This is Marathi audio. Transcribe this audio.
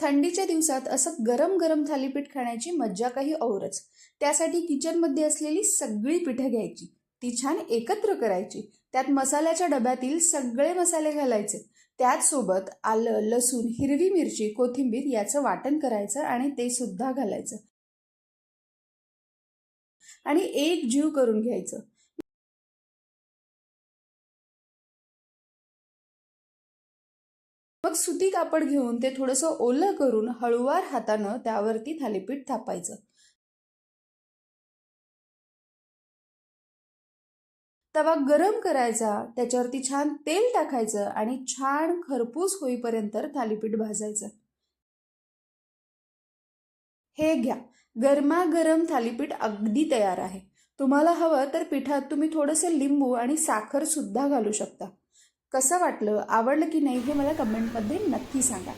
थंडीच्या दिवसात असं गरम गरम थालीपीठ खाण्याची मज्जा काही औरच. त्यासाठी किचनमध्ये असलेली सगळी पिठं घ्यायची. ती छान एकत्र करायची. त्यात मसाल्याच्या डब्यातील सगळे मसाले घालायचे. त्याचसोबत आलं लसूण हिरवी मिरची कोथिंबीर याचं वाटण करायचं आणि ते सुद्धा घालायचं. आणि एक जीव करून घ्यायचं. मग सुती कापड घेऊन ते थोडंसं ओलं करून हळुवार हातानं त्यावरती थालीपीठ थापायचं. तवा गरम करायचा त्याच्यावरती छान तेल टाकायचं आणि छान खरपूस होईपर्यंत थालीपीठ भाजायचं. हे घ्या. गरमागरम थालीपीठ अगदी तयार आहे. तुम्हाला हवं तर पिठात तुम्ही थोडंसं लिंबू आणि साखर सुद्धा घालू शकता. कसं वाटलं? आवडलं की नाही हे मला कमेंटमध्ये नक्की सांगा.